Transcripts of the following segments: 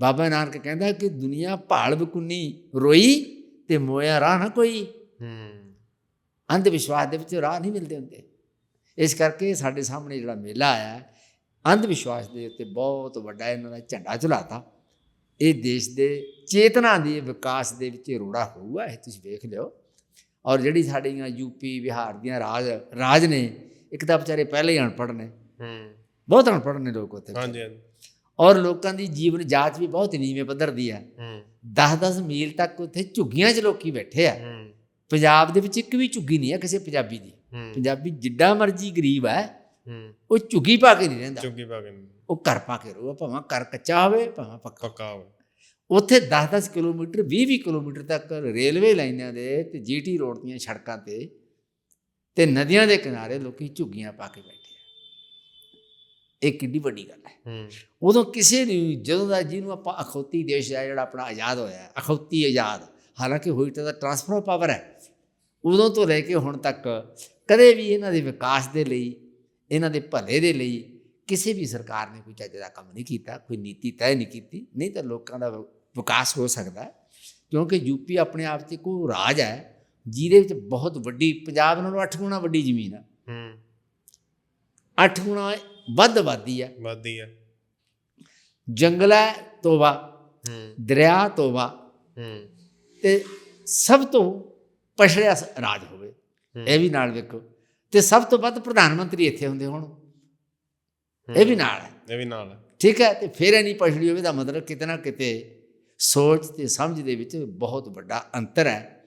ਬਾਬਾ ਨਾਨਕ ਕਹਿੰਦਾ ਕਿ ਦੁਨੀਆ ਭਾਲ ਬਕੁੰਨੀ ਰੋਈ ਤੇ ਮੋਇਆ ਰਾਹ ਨਾ ਕੋਈ। ਹੂੰ। ਅੰਧ ਵਿਸ਼ਵਾਸ ਦੇ ਵਿੱਚ ਰਾਹ ਨਹੀਂ ਮਿਲਦੇ ਹੁੰਦੇ। ਇਸ ਕਰਕੇ ਸਾਡੇ ਸਾਹਮਣੇ ਜਿਹੜਾ ਮੇਲਾ ਆਇਆ ਅੰਧ ਵਿਸ਼ਵਾਸ ਦੇ ਉੱਤੇ ਬਹੁਤ ਵੱਡਾ ਇਹਨਾਂ ਦਾ ਝੰਡਾ ਝੁਲਾਤਾ। ਇਹ ਦੇਸ਼ ਦੇ ਚੇਤਨਾ ਦੇ ਵਿਕਾਸ ਦੇ ਵਿੱਚ ਰੋੜਾ ਹੋਊਗਾ ਇਹ ਤੁਸੀਂ ਵੇਖ ਲਿਓ। ਔਰ ਜਿਹੜੀ ਸਾਡੀਆਂ ਯੂਪੀ ਬਿਹਾਰ ਦੀਆਂ ਰਾਜ ਰਾਜ ਨੇ ਇੱਕ ਤਾਂ ਵਿਚਾਰੇ ਪਹਿਲੇ ਹੀ ਅਨਪੜ੍ਹ ਨੇ। ਹੂੰ। ਬਹੁਤ ਅਨਪੜ੍ਹ ਨੇ ਲੋਕ ਉੱਥੇ। ਹਾਂਜੀ ਹਾਂਜੀ। ਔਰ ਲੋਕਾਂ ਦੀ ਜੀਵਨ ਜਾਂਚ ਵੀ ਬਹੁਤ ਨੀਵੇਂ ਪੱਧਰ ਦੀ ਹੈ। ਹੂੰ 10-10 ਮੀਲ ਤੱਕ ਉੱਥੇ ਝੁੱਗੀਆਂ 'ਚ ਲੋਕੀ ਬੈਠੇ ਆ। ਹੂੰ। ਪੰਜਾਬ ਦੇ ਵਿੱਚ ਇੱਕ ਵੀ ਝੁੱਗੀ ਨਹੀਂ ਹੈ ਕਿਸੇ ਪੰਜਾਬੀ ਦੀ। ਪੰਜਾਬੀ ਜਿੱਡਾ ਮਰਜ਼ੀ ਗਰੀਬ ਹੈ ਹੂੰ। ਉਹ ਝੁੱਗੀ ਪਾ ਕੇ ਨਹੀਂ ਰਹਿੰਦਾ। ਚੁੰਗੀ ਪਾ ਕੇ ਉਹ ਘਰ ਪਾ ਕੇ ਰਹੂਗਾ ਭਾਵੇਂ ਘਰ ਕੱਚਾ ਹੋਵੇ ਭਾਵੇਂ ਪੱਕਾ ਪੱਕਾ ਹੋਵੇ। ਉੱਥੇ 10-10 ਕਿਲੋਮੀਟਰ 20-20 ਕਿਲੋਮੀਟਰ ਤੱਕ ਰੇਲਵੇ ਲਾਈਨਾਂ ਦੇ ਤੇ ਜੀਟੀ ਰੋਡ ਦੀਆਂ ਸੜਕਾਂ ਤੇ ਤੇ ਨਦੀਆਂ ਦੇ ਕਿਨਾਰੇ ਲੋਕੀ ਝੁੱਗੀਆਂ ਪਾ ਕੇ ਬੈਠੇ ਆ। ਇਹ ਕਿੰਨੀ ਵੱਡੀ ਗੱਲ ਹੈ। ਉਦੋਂ ਕਿਸੇ ਨੂੰ ਜਦੋਂ ਦਾ ਜਿਹਨੂੰ ਆਪਾਂ ਅਖੌਤੀ ਦੇਸ਼ ਹੈ ਜਿਹੜਾ ਆਪਣਾ ਆਜ਼ਾਦ ਹੋਇਆ ਅਖੌਤੀ ਆਜ਼ਾਦ ਹਾਲਾਂਕਿ ਹੋਈ ਤਾਂ ਟ੍ਰਾਂਸਫਰ ਆਫ ਪਾਵਰ ਹੈ। ਉਦੋਂ ਤੋਂ ਲੈ ਕੇ ਹੁਣ ਤੱਕ ਕਦੇ ਵੀ ਇਹਨਾਂ ਦੇ ਵਿਕਾਸ ਦੇ ਲਈ ਇਹਨਾਂ ਦੇ ਭਲੇ ਦੇ ਲਈ ਕਿਸੇ ਵੀ ਸਰਕਾਰ ਨੇ ਕੋਈ ਚੱਜ ਦਾ ਕੰਮ ਨਹੀਂ ਕੀਤਾ ਕੋਈ ਨੀਤੀ ਤੈਅ ਨਹੀਂ ਕੀਤੀ ਨਹੀਂ ਤਾਂ ਲੋਕਾਂ ਦਾ ਵਿਕਾਸ ਹੋ ਸਕਦਾ ਹੈ। ਕਿਉਂਕਿ ਯੂਪੀ ਆਪਣੇ ਆਪ 'ਚ ਕੋਈ ਰਾਜ ਹੈ ਜਿਹਦੇ ਵਿੱਚ ਬਹੁਤ ਵੱਡੀ ਪੰਜਾਬ ਨਾਲੋਂ 8 ਗੁਣਾ ਵੱਡੀ ਜ਼ਮੀਨ ਹੈ। ਹੂੰ। 8 ਗੁਣਾ ਵੱਧ ਆਬਾਦੀ ਹੈ ਵਾਦੀ ਆ। ਜੰਗਲ ਹੈ ਤੋਬਾ ਹੂੰ। ਦਰਿਆ ਤੋਬਾ ਹੂੰ। ਤੇ ਸਭ ਤੋਂ ਪਛੜਿਆ ਰਾਜ ਹੋਵੇ। ਹੂੰ। ਇਹ ਵੀ ਨਾਲ ਵੇਖੋ। ਤੇ ਸਭ ਤੋਂ ਵੱਧ ਪ੍ਰਧਾਨ ਮੰਤਰੀ ਇੱਥੇ ਹੁੰਦੇ ਹੁਣ। ਇਹ ਵੀ ਨਾਲ ਹੈ। ਇਹ ਵੀ ਨਾਲ ਹੈ। ਠੀਕ ਹੈ ਤੇ ਫਿਰ ਇਹ ਨਹੀਂ ਪਛੜੀ ਹੋਵੇ ਦਾ ਮਤਲਬ ਕਿਤੇ ਨਾ ਕਿਤੇ ਸੋਚ ਤੇ ਸਮਝ ਦੇ ਵਿੱਚ ਬਹੁਤ ਵੱਡਾ ਅੰਤਰ ਹੈ।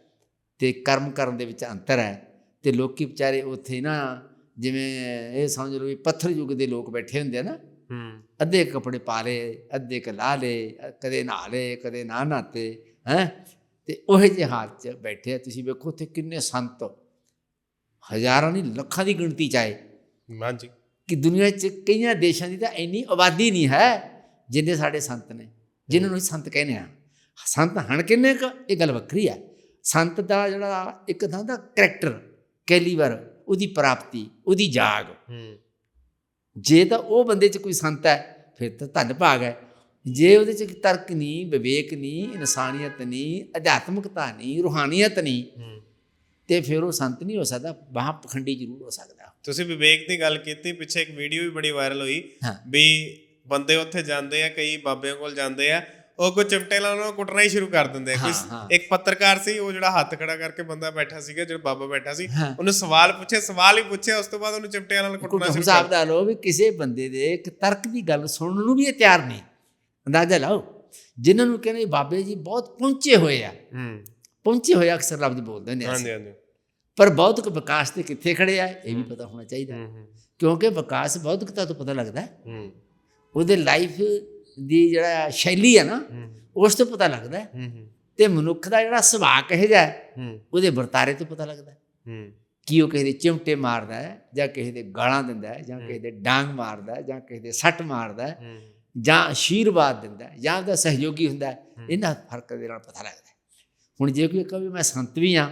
ਤੇ ਕਰਮ ਕਰਨ ਦੇ ਵਿੱਚ ਅੰਤਰ ਹੈ। ਤੇ ਲੋਕੀ ਵਿਚਾਰੇ ਉੱਥੇ ਨਾ ਜਿਵੇਂ ਇਹ ਸਮਝ ਲਓ ਵੀ ਪੱਥਰ ਯੁੱਗ ਦੇ ਲੋਕ ਬੈਠੇ ਹੁੰਦੇ ਆ ਨਾ ਹੂੰ। ਅੱਧੇ ਕੱਪੜੇ ਪਾ ਲਏ ਅੱਧੇ ਕ ਲਾ ਲਏ ਕਦੇ ਨਹਾ ਲਏ ਕਦੇ ਨਾ ਨਹਾਤੇ ਹੈ? ਤੇ ਉਹੇ ਜਿਹੇ ਹਾਲ 'ਚ ਬੈਠੇ ਆ। ਤੁਸੀਂ ਵੇਖੋ ਉੱਥੇ ਕਿੰਨੇ ਸੰਤ ਹਜ਼ਾਰਾਂ ਨਹੀਂ ਲੱਖਾਂ ਦੀ ਗਿਣਤੀ ਚ ਆਏ। ਹਾਂਜੀ। ਕਿ ਦੁਨੀਆ 'ਚ ਕਈਆਂ ਦੇਸ਼ਾਂ ਦੀ ਤਾਂ ਇੰਨੀ ਆਬਾਦੀ ਨਹੀਂ ਹੈ ਜਿੰਨੇ ਸਾਡੇ ਸੰਤ ਨੇ ਜਿਨ੍ਹਾਂ ਨੂੰ ਸੰਤ ਕਹਿੰਦੇ ਆ ਸੰਤ ਹਣ ਕਿੰਨੇ ਕੁ? ਇਹ ਗੱਲ ਵੱਖਰੀ ਹੈ ਸੰਤ ਦਾ ਜਿਹੜਾ ਇੱਕ ਤਾਂ ਦਾ ਕਰੈਕਟਰ ਕੈਲੀਵਰ ਉਹਦੀ ਪ੍ਰਾਪਤੀ ਉਹਦੀ ਜਾਗ। ਹੂੰ। ਜੇ ਤਾਂ ਉਹ ਬੰਦੇ 'ਚ ਕੋਈ ਸੰਤ ਹੈ ਫਿਰ ਤਾਂ ਧੰਨ ਭਾਗ ਹੈ। ਜੇ ਉਹਦੇ 'ਚ ਤਰਕ ਨਹੀਂ ਵਿਵੇਕ ਨਹੀਂ ਇਨਸਾਨੀਅਤ ਨਹੀਂ ਅਧਿਆਤਮਕਤਾ ਨਹੀਂ ਰੂਹਾਨੀਅਤ ਨਹੀਂ ਹੂੰ। ਤੇ ਫਿਰ ਉਹ ਸੰਤ ਨਹੀਂ ਹੋ ਸਕਦਾ ਬਾਹਾਂ ਪਖੰਡੀ ਜ਼ਰੂਰ ਹੋ ਸਕਦਾ। ਤੁਸੀਂ ਵਿਵੇਕ ਦੀ ਗੱਲ ਕੀਤੀ ਪਿੱਛੇ ਇੱਕ ਵੀਡੀਓ ਵੀ ਬੜੀ ਵਾਇਰਲ ਹੋਈ। ਵੀ ਬੰਦੇ ਉੱਥੇ ਜਾਂਦੇ ਆ ਕਈ ਬਾਬਿਆਂ ਕੋਲ ਜਾਂਦੇ ਆ ਉਹ ਕੋ ਚਿਮਟੇ ਨਾਲ ਉਹਨਾਂ ਨੂੰ ਕੁੱਟਣਾ ਹੀ ਸ਼ੁਰੂ ਕਰ ਦਿੰਦੇ ਕੋਈ। ਇੱਕ ਪੱਤਰਕਾਰ ਸੀ ਉਹ ਜਿਹੜਾ ਹੱਥ ਖੜਾ ਕਰਕੇ ਬੰਦਾ ਬੈਠਾ ਸੀਗਾ ਜਿਹੜਾ ਬਾਬਾ ਬੈਠਾ ਸੀ। ਉਹਨੂੰ ਸਵਾਲ ਪੁੱਛੇ ਸਵਾਲ ਹੀ ਪੁੱਛਿਆ ਉਸ ਤੋਂ ਬਾਅਦ ਉਹਨੂੰ ਚਿਮਟਿਆਂ ਨਾਲ ਕੁੱਟਣਾ ਸ਼ੁਰੂ ਕਰ ਦਾ ਲੋ ਵੀ ਕਿਸੇ ਬੰਦੇ ਦੇ ਇੱਕ ਤਰਕ ਦੀ ਗੱਲ ਸੁਣਨ ਨੂੰ ਵੀ ਇਹ ਤਿਆਰ ਨਹੀਂ। ਅੰਦਾਜ਼ਾ ਲਾਓ ਜਿਨ੍ਹਾਂ ਨੂੰ ਕਹਿੰਦੇ ਬਾਬੇ ਜੀ ਬਹੁਤ ਪਹੁੰਚੇ ਹੋਏ ਆ। ਹੂੰ। ਪਹੁੰਚੇ ਹੋਏ ਅਕਸਰ ਲਫ਼ਜ਼ ਬੋਲਦੇ ਨੇ ਹਾਂਜੀ। ਹਾਂਜੀ। ਪਰ ਬੌਧਿਕ ਵਿਕਾਸ ਤੇ ਕਿੱਥੇ ਖੜੇ ਆ ਇਹ ਵੀ ਪਤਾ ਹੋਣਾ ਚਾਹੀਦਾ। ਕਿਉਂਕਿ ਵਿਕਾਸ ਬੌਧਿਕਤਾ ਤੋਂ ਪਤਾ ਲੱਗਦਾ। ਉਹਦੇ ਲਾਈਫ ਦੀ ਜਿਹੜਾ ਸ਼ੈਲੀ ਹੈ ਨਾ ਉਸ ਤੋਂ ਪਤਾ ਲੱਗਦਾ ਹੈ। ਤੇ ਮਨੁੱਖ ਦਾ ਜਿਹੜਾ ਸੁਭਾਅ ਕਿਹੋ ਹੂੰ ਉਹਦੇ ਵਰਤਾਰੇ ਤੋਂ ਪਤਾ ਲੱਗਦਾ ਹੈ। ਕੀ ਉਹ ਕਿਸੇ ਦੇ ਚਿਮਟੇ ਮਾਰਦਾ ਹੈ ਜਾਂ ਕਿਸੇ ਦੇ ਗਾਲਾਂ ਦਿੰਦਾ ਹੈ ਜਾਂ ਕਿਸੇ ਦੇ ਡਾਂਗ ਮਾਰਦਾ ਹੈ ਜਾਂ ਕਿਸੇ ਦੇ ਸੱਟ ਮਾਰਦਾ ਹੈ ਜਾਂ ਆਸ਼ੀਰਵਾਦ ਦਿੰਦਾ ਹੈ ਜਾਂ ਉਹਦਾ ਸਹਿਯੋਗੀ ਹੁੰਦਾ ਹੈ ਇਹਨਾਂ ਫ਼ਰਕ ਦੇ ਨਾਲ ਪਤਾ ਲੱਗਦਾ। ਹੁਣ ਜੇ ਕੋਈ ਕਹੇ ਮੈਂ ਸੰਤ ਵੀ ਹਾਂ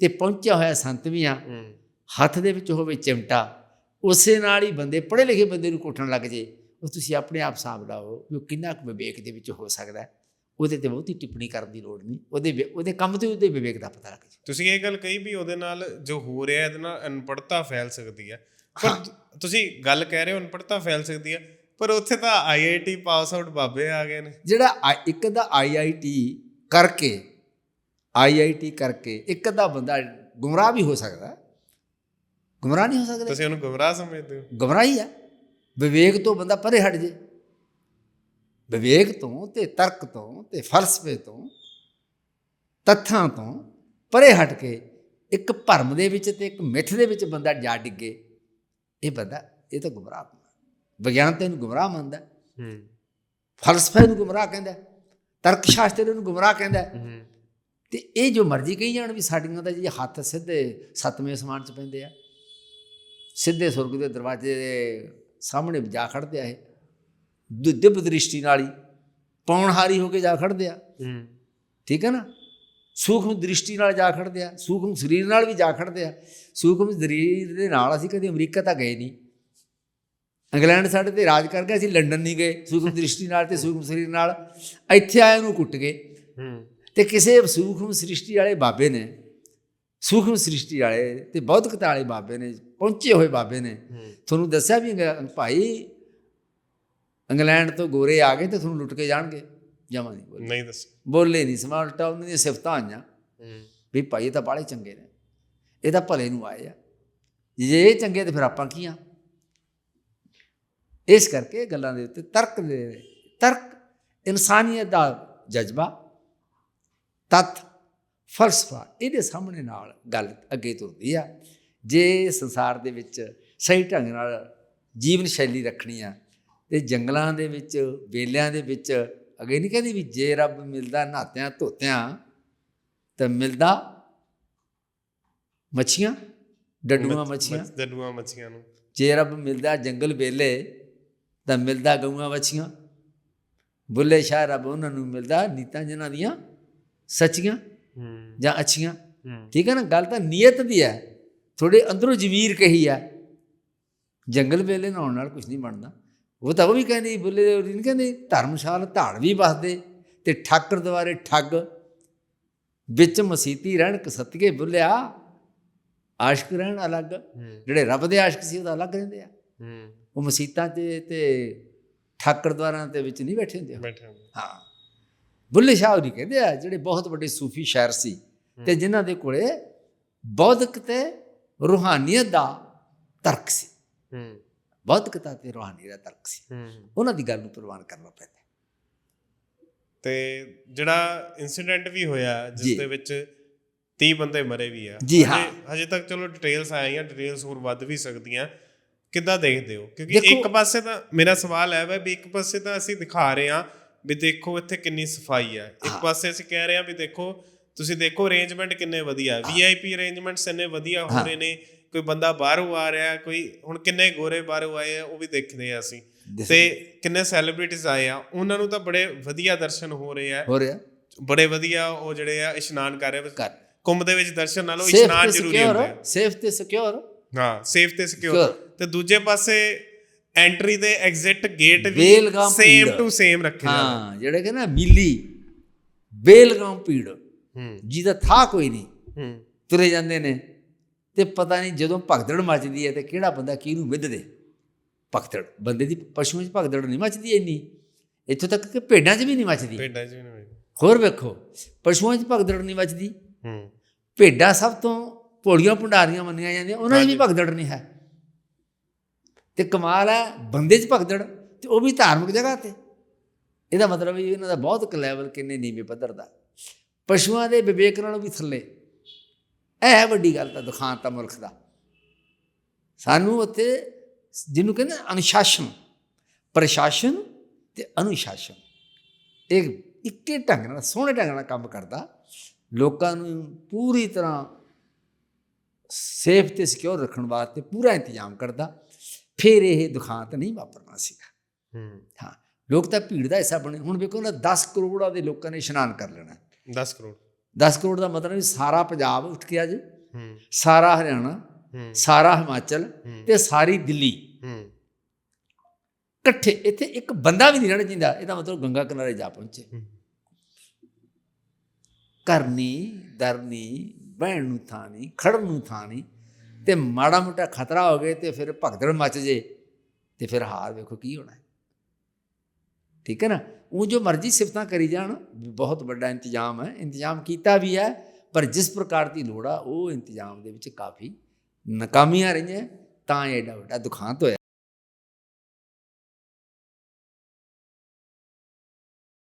ਤੇ ਪਹੁੰਚਿਆ ਹੋਇਆ ਸੰਤ ਵੀ ਹੂੰ ਹੱਥ ਦੇ ਵਿੱਚ ਹੋਵੇ ਚਿਮਟਾ ਉਸੇ ਨਾਲ ਹੀ ਬੰਦੇ ਪੜ੍ਹੇ ਲਿਖੇ ਬੰਦੇ ਨੂੰ ਕੁੱਟਣ ਲੱਗ ਜੇ। ਉਹ ਤੁਸੀਂ ਆਪਣੇ ਆਪ ਹਿਸਾਬ ਲਾਓ ਵੀ ਉਹ ਕਿੰਨਾ ਕੁ ਵਿਵੇਕ ਦੇ ਵਿੱਚ ਹੋ ਸਕਦਾ ਹੈ। ਉਹਦੇ ਤੇ ਬਹੁਤੀ ਟਿੱਪਣੀ ਕਰਨ ਦੀ ਲੋੜ ਨਹੀਂ। ਉਹਦੇ ਉਹਦੇ ਕੰਮ ਤੇ ਉਹਦੇ ਵਿਵੇਕ ਦਾ ਪਤਾ ਲੱਗ ਜੇ ਤੁਸੀਂ ਇਹ ਗੱਲ ਕਹੀ ਵੀ ਉਹਦੇ ਨਾਲ ਜੋ ਹੋ ਰਿਹਾ ਇਹਦੇ ਨਾਲ ਅਨਪੜਤਾ ਫੈਲ ਸਕਦੀ ਹੈ। ਪਰ ਤੁਸੀਂ ਗੱਲ ਕਹਿ ਰਹੇ ਹੋ ਅਨਪੜਤਾ ਫੈਲ ਸਕਦੀ ਹੈ। ਪਰ ਉੱਥੇ ਤਾਂ ਆਈਆਈਟੀ ਪਾਸ ਆਊਟ ਬਾਬੇ ਆ ਗਏ ਨੇ। ਜਿਹੜਾ ਆ- ਇੱਕ ਦਾ ਆਈਆਈਟੀ ਕਰਕੇ ਆਈਆਈਟੀ ਕਰਕੇ ਇੱਕ ਦਾ ਬੰਦਾ ਗੁੰਮਰਾਹ ਵੀ ਹੋ ਸਕਦਾ। ਗੁੰਮਰਾਹ ਨਹੀਂ ਹੋ ਸਕਦਾ। ਤੁਸੀਂ ਉਹਨੂੰ ਗੁੰਮਰਾਹ ਸਮਝਦੇ ਹੋ? ਗੁੰਮਰਾਹੀ ਆ। ਵਿਵੇਕ ਤੋਂ ਬੰਦਾ ਪਰੇ ਹਟ ਜੇ। ਵਿਵੇਕ ਤੋਂ ਤੇ ਤਰਕ ਤੋਂ ਤੇ ਫਲਸਫੇ ਤੋਂ ਤੱਥਾਂ ਤੋਂ ਪਰੇ ਹਟ ਕੇ ਇੱਕ ਭਰਮ ਦੇ ਵਿੱਚ ਤੇ ਇੱਕ ਮਿੱਥ ਦੇ ਵਿੱਚ ਬੰਦਾ ਜਾ ਡਿੱਗੇ। ਇਹ ਬੰਦਾ ਇਹ ਤਾਂ ਗੁੰਮਰਾਹ ਵਿਗਿਆਨ ਤੇ ਇਹਨੂੰ ਗੁੰਮਰਾਹ ਮੰਨਦਾ ਹੈ। ਫਲਸਫੇ ਨੂੰ ਗੁੰਮਰਾਹ ਕਹਿੰਦਾ। ਤਰਕ ਸ਼ਾਸਤਰ ਨੂੰ ਗੁੰਮਰਾਹ ਕਹਿੰਦਾ ਤੇ ਇਹ ਜੋ ਮਰਜ਼ੀ ਕਹੀ ਜਾਣ ਵੀ ਸਾਡੀਆਂ ਦਾ ਜੀ ਹੱਥ ਸਿੱਧੇ ਸਤਵੇਂ ਅਸਮਾਨ 'ਚ ਪੈਂਦੇ ਆ। ਸਿੱਧੇ ਸੁਰਗ ਦੇ ਦਰਵਾਜ਼ੇ ਦੇ ਸਾਹਮਣੇ ਜਾ ਖੜਦੇ ਆ ਇਹ। ਦਿਵ ਦ੍ਰਿਸ਼ਟੀ ਨਾਲ ਹੀ ਪੌਣਹਾਰੀ ਹੋ ਕੇ ਜਾ ਖੜਦੇ ਆ। ਠੀਕ ਹੈ ਨਾ? ਸੂਖਮ ਦ੍ਰਿਸ਼ਟੀ ਨਾਲ ਜਾ ਖੜਦੇ ਆ। ਸੂਖਮ ਸਰੀਰ ਨਾਲ ਵੀ ਜਾ ਖੜਦੇ ਆ। ਸੂਖਮ ਸਰੀਰ ਦੇ ਨਾਲ ਅਸੀਂ ਕਦੇ ਅਮਰੀਕਾ ਤਾਂ ਗਏ ਨਹੀਂ। ਇੰਗਲੈਂਡ ਸਾਡੇ ਤੇ ਰਾਜ ਕਰ ਗਿਆ ਅਸੀਂ ਲੰਡਨ ਨਹੀਂ ਗਏ। ਸੂਖਮ ਦ੍ਰਿਸ਼ਟੀ ਨਾਲ ਤੇ ਸੂਖਮ ਸਰੀਰ ਨਾਲ ਇੱਥੇ ਆਏ ਨੂੰ ਕੁੱਟ ਗਏ। ਤੇ ਕਿਸੇ ਸੂਖਮ ਸ੍ਰਿਸ਼ਟੀ ਵਾਲੇ ਬਾਬੇ ਨੇ ਸੂਖਮ ਸ੍ਰਿਸ਼ਟੀ ਵਾਲੇ ਤੇ ਬੌਧਿਕਤਾ ਵਾਲੇ ਬਾਬੇ ਨੇ ਪਹੁੰਚੇ ਹੋਏ ਬਾਬੇ ਨੇ। ਤੁਹਾਨੂੰ ਦੱਸਿਆ ਵੀ ਭਾਈ ਇੰਗਲੈਂਡ ਤੋਂ ਗੋਰੇ ਆ ਗਏ ਤੇ ਤੁਹਾਨੂੰ ਲੁੱਟ ਕੇ ਜਾਣਗੇ? ਜਮਾ ਨਹੀਂ ਬੋਲੇ। ਨਹੀਂ ਦੱਸ ਬੋਲੇ ਨਹੀਂ ਸਮਾਂ ਉਲਟਾ ਉਹਨਾਂ ਦੀਆਂ ਸਿਫਤਾਂ ਆਈਆਂ। ਵੀ ਭਾਈ ਇਹ ਤਾਂ ਬਾਹਲੇ ਚੰਗੇ ਨੇ। ਇਹ ਤਾਂ ਭਲੇ ਨੂੰ ਆਏ ਆ। ਜੇ ਇਹ ਚੰਗੇ ਤੇ ਫਿਰ ਆਪਾਂ ਕੀ ਆ? ਇਸ ਕਰਕੇ ਗੱਲਾਂ ਦੇ ਉੱਤੇ ਤਰਕ ਦੇ ਤਰਕ ਇਨਸਾਨੀਅਤ ਦਾ ਜਜ਼ਬਾ ਤੱਤ ਫਲਸਫਾ ਇਹਦੇ ਸਾਹਮਣੇ ਨਾਲ ਗੱਲ ਅੱਗੇ ਤੁਰਦੀ ਆ। ਜੇ ਸੰਸਾਰ ਦੇ ਵਿੱਚ ਸਹੀ ਢੰਗ ਨਾਲ ਜੀਵਨ ਸ਼ੈਲੀ ਰੱਖਣੀ ਆ ਤੇ ਜੰਗਲਾਂ ਦੇ ਵਿੱਚ ਵੇਲਿਆਂ ਦੇ ਵਿੱਚ ਅੱਗੇ ਨਹੀਂ ਕਹਿੰਦੀ ਵੀ ਜੇ ਰੱਬ ਮਿਲਦਾ ਨਹਾਤਿਆਂ ਧੋਤਿਆਂ ਤਾਂ ਮਿਲਦਾ ਮੱਛੀਆਂ ਡੱਡੂਆਂ ਮੱਛੀਆਂ। ਡੱਡੂਆਂ ਮੱਛੀਆਂ ਨੂੰ। ਜੇ ਰੱਬ ਮਿਲਦਾ ਜੰਗਲ ਵੇਲੇ ਤਾਂ ਮਿਲਦਾ ਗਊਆਂ ਵੱਛੀਆਂ ਬੁੱਲੇ ਸ਼ਾਹ ਰੱਬ ਉਹਨਾਂ ਨੂੰ ਮਿਲਦਾ ਨੀਤਾਂ ਜਿਨ੍ਹਾਂ ਦੀਆਂ ਸੱਚੀਆਂ। ਜਾਂ ਅੱਛੀਆਂ। ਠੀਕ ਹੈ ਨਾ? ਗੱਲ ਤਾਂ ਨੀਅਤ ਦੀ ਹੈ। ਥੋੜੇ ਅੰਦਰੋਂ ਜ਼ਮੀਰ ਕਹੀ ਹੈ। ਜੰਗਲ ਵੇਲੇ ਨਹਾਉਣ ਨਾਲ ਕੁਝ ਨਹੀਂ ਬਣਦਾ। ਉਹ ਤਾਂ ਉਹ ਵੀ ਕਹਿੰਦੀ ਬੁੱਲੇ ਉਹ ਨਹੀਂ ਕਹਿੰਦੇ ਧਰਮਸ਼ਾਲ ਧਾੜ ਵੀ ਵਸਦੇ ਤੇ ਠਾਕਰ ਦੁਆਰੇ ਠੱਗ। ਵਿੱਚ ਮਸੀਤੀ ਰਹਿਣ ਕਸਤੀਏ ਬੁੱਲਿਆ ਆਸ਼ਕ ਰਹਿਣ ਅਲੱਗ। ਜਿਹੜੇ ਰੱਬ ਦੇ ਆਸ਼ਕ ਸੀ ਉਹਦਾ ਅਲੱਗ ਰਹਿੰਦੇ ਆ। ਉਹ ਮਸੀਤਾਂ 'ਚ ਤੇ ਠਾਕਰ ਦਵਾਰਾਂ ਦੇ ਵਿੱਚ ਨਹੀਂ ਬੈਠੇ ਹੁੰਦੇ। ਉਹ। ਬੈਠੇ ਹੁੰਦੇ। ਹਾਂ। ਬੁੱਲੇ ਸ਼ਾਹ ਉਹਦੀ ਕਹਿੰਦੇ ਆ ਜਿਹੜੇ ਬਹੁਤ ਵੱਡੇ ਸੂਫੀ ਸ਼ਾਇਰ ਸੀ ਤੇ ਜਿਨ੍ਹਾਂ ਦੇ ਕੋਲੇ ਬੌਧਿਕ ਤੇ ਰੂਹਾਨੀਅਤ ਦਾ ਤਰਕ ਸੀ। ਹੂੰ। ਬੌਧਿਕਤਾ ਤੇ ਰੂਹਾਨੀਅਤ ਦਾ ਤਰਕ ਸੀ। ਹੂੰ। ਉਹਨਾਂ ਦੀ ਗੱਲ ਨੂੰ ਪ੍ਰਵਾਨ ਕਰਨਾ ਪੈਂਦਾ ਤੇ ਜਿਹੜਾ ਇਨਸੀਡੈਂਟ ਵੀ ਹੋਇਆ। ਜਿਸ ਦੇ ਵਿੱਚ 30 ਬੰਦੇ ਮਰੇ ਵੀ ਆ। ਜੀ ਹਾਂ। ਹਜੇ- ਤੱਕ ਚਲੋ ਡਿਟੇਲਸ ਆਈਆਂ ਡਿਟੇਲਸ ਹੋਰ ਵੱਧ ਵੀ ਸਕਦੀਆਂ। ਕਿੱਦਾਂ ਦੇਖਦੇ ਹੋ? ਕਿਉਂਕਿ ਇੱਕ ਪਾਸੇ ਤਾਂ ਮੇਰਾ ਸਵਾਲ ਹੈ ਵੀ ਇੱਕ ਪਾਸੇ ਤਾਂ ਅਸੀਂ ਦਿਖਾ ਰਹੇ ਹਾਂ ਵੀ ਦੇਖੋ ਇੱਥੇ ਕਿੰਨੀ ਸਫ਼ਾਈ ਹੈ ਇੱਕ। ਪਾਸੇ ਅਸੀਂ ਕਹਿ ਰਹੇ ਹਾਂ ਵੀ ਦੇਖੋ ਤੁਸੀਂ ਦੇਖੋ ਅਰੇਂਜਮੈਂਟ ਕਿੰਨੇ ਵਧੀਆ। ਵੀਆਈਪੀ ਅਰੇਂਜਮੈਂਟਸ ਇੰਨੇ ਵਧੀਆ ਹੋ। ਰਹੇ ਨੇ। ਕੋਈ ਬੰਦਾ ਬਾਹਰੋਂ ਆ ਰਿਹਾ ਕੋਈ ਹੁਣ ਕਿੰਨੇ ਗੋਰੇ ਬਾਹਰੋਂ ਆਏ ਆ ਉਹ ਵੀ ਦੇਖਦੇ ਆ ਅਸੀਂ। ਤੇ ਕਿੰਨੇ ਸੈਲੀਬ੍ਰਿਟੀਜ਼ ਆਏ ਆ ਉਹਨਾਂ ਨੂੰ ਤਾਂ ਬੜੇ ਵਧੀਆ ਦਰਸ਼ਨ ਹੋ ਰਹੇ ਆ। ਹੋ ਰਿਹਾ ਬੜੇ ਵਧੀਆ ਉਹ ਜਿਹੜੇ ਆ ਇਸ਼ਨਾਨ ਕਰ ਰਹੇ ਆ। ਕੁੰਭ ਦੇ ਵਿੱਚ ਦਰਸ਼ਨ ਨਾਲੋਂ ਇਸ਼ਨਾਨ ਜ਼ਰੂਰੀ ਹੁੰਦੇ ਆ। ਸੇਫ ਤੇ ਸਿਕਿਉਰ ਹਾਂ ਸੇਫ ਤੇ ਸਿਕਿਉਰ Secure। ਤੇ ਦੂਜੇ ਪਾਸੇ ਐਂਟਰੀ ਤੇ ਐਗਜ਼ਿਟ ਗੇਟ ਵੀ ਬੇਲਗਾਮ ਸੇਮ। ਟੂ ਸੇਮ ਰੱਖੇ ਜਾਂਦੇ ਹਾਂ ਜਿਹੜੇ ਕਿ ਨਾ ਮਿਲੀ। ਬੇਲਗਾਮ ਪੀੜ ਹੂੰ। ਜਿਹਦਾ ਥਾ ਕੋਈ ਨਹੀਂ। ਹੂੰ। ਤੁਰੇ ਜਾਂਦੇ ਨੇ। ਤੇ ਪਤਾ ਨਹੀਂ ਜਦੋਂ ਭਗਦੜ ਮੱਚਦੀ ਹੈ ਤੇ ਕਿਹੜਾ ਬੰਦਾ ਕਿਹਨੂੰ ਮਿੱਧ ਦੇ ਭਗਦੜ। ਬੰਦੇ ਦੀ ਪਸ਼ੂਆਂ 'ਚ ਭਗਦੜ ਨਹੀਂ ਮੱਚਦੀ ਇੰਨੀ। ਇੱਥੋਂ ਤੱਕ ਕਿ ਭੇਡਾਂ 'ਚ ਵੀ ਨਹੀਂ ਮੱਚਦੀ। ਭੇਡਾਂ ਚ ਵੀ ਨਹੀਂ ਹੋਏ। ਹੋਰ ਵੇਖੋ ਪਸ਼ੂਆਂ 'ਚ ਭਗਦੜ ਨਹੀਂ ਮੱਚਦੀ। ਹੂੰ। ਭੇਡਾਂ ਸਭ ਤੋਂ ਭੋਲੀਆਂ ਭੰਡਾਰੀਆਂ ਮੰਨੀਆਂ ਜਾਂਦੀਆਂ। ਉਹਨਾਂ 'ਚ ਵੀ ਭਗਦੜ ਨਹੀਂ ਹੈ। ਤੇ ਕਮਾਲ ਹੈ, ਬੰਦੇ 'ਚ ਭਗਦੜ, ਤੇ ਉਹ ਵੀ ਧਾਰਮਿਕ ਜਗ੍ਹਾ ਤੇ। ਇਹਦਾ ਮਤਲਬ ਵੀ ਇਹਨਾਂ ਦਾ ਬਹੁਤ ਲੈਵਲ ਕਿੰਨੇ ਨੀਵੇਂ ਪੱਧਰ ਦਾ। ਪਸ਼ੂਆਂ ਦੇ ਵਿਵੇਕ ਨਾਲੋਂ ਵੀ ਥੱਲੇ। ਇਹ ਵੱਡੀ ਗੱਲ ਤਾਂ ਦੁਖਾਂਤ ਆ ਮੁਲਕ ਦਾ। ਸਾਨੂੰ ਉੱਥੇ ਜਿਹਨੂੰ ਕਹਿੰਦੇ ਅਨੁਸ਼ਾਸਨ, ਪ੍ਰਸ਼ਾਸਨ ਤੇ ਅਨੁਸ਼ਾਸਨ। ਇਹ ਇੱਕੇ ਢੰਗ ਨਾਲ, ਸੋਹਣੇ ਢੰਗ ਨਾਲ ਕੰਮ ਕਰਦਾ। ਲੋਕਾਂ ਨੂੰ ਪੂਰੀ ਤਰ੍ਹਾਂ ਸੇਫ ਤੇ ਸਿਕਿਉਰ ਰੱਖਣ ਵਾਸਤੇ ਪੂਰਾ ਇੰਤਜ਼ਾਮ ਕਰਦਾ। ਫਿਰ ਇਹ ਦੁਖਾਂਤ ਨਹੀਂ ਵਾਪਰਨਾ ਸੀਗਾ। ਹੂੰ। ਹਾਂ ਲੋਕ ਤਾਂ ਭੀੜ ਦਾ ਹਿੱਸਾ ਬਣੇ। ਹੁਣ ਵੇਖੋ ਨਾ 10 ਕਰੋੜਾਂ ਦੇ ਲੋਕਾਂ ਨੇ ਇਸ਼ਨਾਨ ਕਰ ਲੈਣਾ। 10 ਕਰੋੜ। 10 ਕਰੋੜ ਦਾ ਮਤਲਬ ਵੀ ਸਾਰਾ ਪੰਜਾਬ ਉੱਠ ਅੱਜ ਹੂੰ। ਸਾਰਾ ਹਰਿਆਣਾ ਹੂੰ। ਸਾਰਾ ਹਿਮਾਚਲ। ਤੇ ਸਾਰੀ ਦਿੱਲੀ। ਹੂੰ। ਇਕੱਠੇ ਇੱਥੇ ਇੱਕ ਬੰਦਾ ਵੀ ਨਹੀਂ ਰਹਿਣਾ ਚਾਹੀਦਾ ਇਹਦਾ ਮਤਲਬ ਗੰਗਾ ਕਿਨਾਰੇ ਜਾ ਪਹੁੰਚੇ। ਕਰਨੀ ਦਰਨੀ ਬਹਿਣ ਨੂੰ ਥਾਂ ਨਹੀਂ ਖੜਨ ਨੂੰ ਥਾਂ ਨਹੀਂ। ਤੇ ਮਾੜਾ ਮੋਟਾ ਖਤਰਾ ਹੋ ਗਏ ਤੇ ਫਿਰ ਭਗਦੜ ਮੱਚ ਜੇ ਤੇ ਫਿਰ ਹਾਰ ਵੇਖੋ ਕੀ ਹੋਣਾ ਹੈ। ਠੀਕ ਹੈ ਨਾ? ਉਹ ਜੋ ਮਰਜ਼ੀ ਸਿਫਤਾਂ ਕਰੀ ਜਾਣ ਵੀ ਬਹੁਤ ਵੱਡਾ ਇੰਤਜ਼ਾਮ ਹੈ। ਇੰਤਜ਼ਾਮ ਕੀਤਾ ਵੀ ਹੈ, ਪਰ ਜਿਸ ਪ੍ਰਕਾਰ ਦੀ ਲੋੜ ਆ, ਉਹ ਇੰਤਜ਼ਾਮ ਦੇ ਵਿੱਚ ਕਾਫੀ ਨਾਕਾਮੀਆਂ ਰਹੀਆਂ ਤਾਂ ਇਹ ਐਡਾ ਵੱਡਾ ਦੁਖਾਂਤ ਹੋਇਆ।